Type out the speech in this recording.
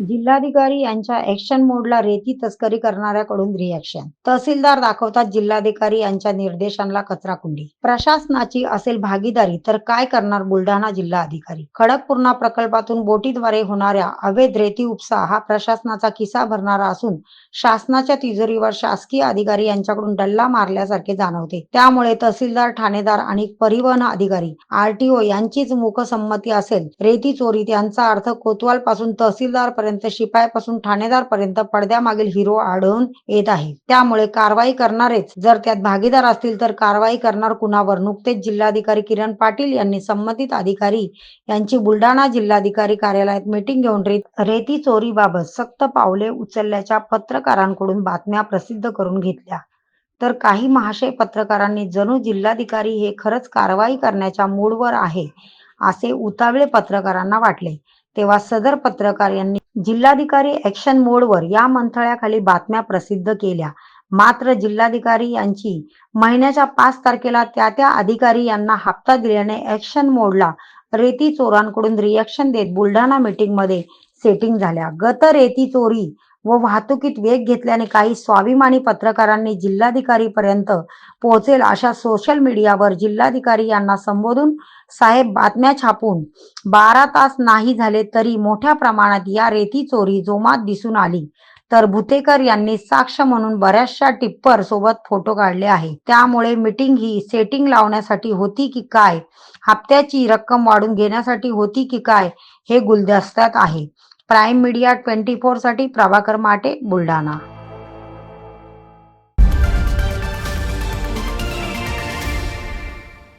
जिल्हाधिकारी यांच्या ऍक्शन मोडला रेती तस्करी करणाऱ्याकडून रिॲक्शन तहसीलदार दाखवतात जिल्हाधिकारी यांच्या निर्देशांना कचराकुंडी. प्रशासनाची असेल भागीदारी तर काय करणार बुलढाणा जिल्हाधिकारी? खडकपूर्णा प्रकल्पातून बोटीद्वारे होणाऱ्या अवैध रेती उपसा हा प्रशासनाचा किस्सा भरणारा असून शासनाच्या तिजोरीवर शासकीय अधिकारी यांच्याकडून डल्ला मारल्यासारखे जाणवते. त्यामुळे तहसीलदार ठाणेदार आणि परिवहन अधिकारी आरटीओ यांचीच मुखसंमती असेल. रेती चोरी यांचा अर्थ कोतवाल पासून तहसीलदार पर्यंत शिपायापासून ठाणेदार पर्यंत पडद्यामागील हिरो आढळून येत आहे. त्यामुळे कारवाई करणारेच जर त्यात भागीदार असतील तर कारवाई करणार कुणावर? नुकतेच जिल्हाधिकारी किरण पाटील यांनी संबंधित अधिकारी यांची बुलढाणा जिल्हाधिकारी कार्यालयात मीटिंग घेऊन रेत रेती चोरीबाबत सक्त पावले उचलल्याच्या पत्रकारांकडून बातम्या प्रसिद्ध करून घेतल्या. तर काही महाशय पत्रकारांनी जणू जिल्हाधिकारी हे खरंच कारवाई करण्याच्या मूडवर आहे. असे उतावळे पत्रकारांना वाटले. तेव्हा सदर पत्रकार यांनी जिल्हाधिकारी ऍक्शन मोडवर या मंथळ्याखाली बातम्या प्रसिद्ध केल्या. मात्र जिल्हाधिकारी यांची महिन्याच्या पाच तारखेला त्या त्या अधिकारी यांना हप्ता दिल्याने ऍक्शन मोडला रेती चोरांकडून रिॲक्शन देत बुलढाणा मीटिंगमध्ये सेटिंग झाल्या. गत रेती चोरी व वाहतुकीत वेग घेतल्याने काही स्वाभिमानी पत्रकारांनी जिल्हाधिकारीपर्यंत पोहोचेल अशा सोशल मीडियावर जिल्हाधिकारी यांना संबोधून साहेब बातम्या छापून बारा तास नाही झाले तरी मोठ्या प्रमाणात या रेती चोरी जोमात दिसून आली. तर भुतेकर यांनी साक्ष म्हणून बऱ्याचशा टिप्पर सोबत फोटो काढले आहे. त्यामुळे मीटिंग ही सेटिंग लावण्यासाठी होती की काय? हप्त्याची रक्कम वाढून घेण्यासाठी होती की काय? हे गुलदस्त्यात आहे. प्राईम मीडिया ट्वेंटी फोरसाठी प्रभाकर माटे बुलढाणा.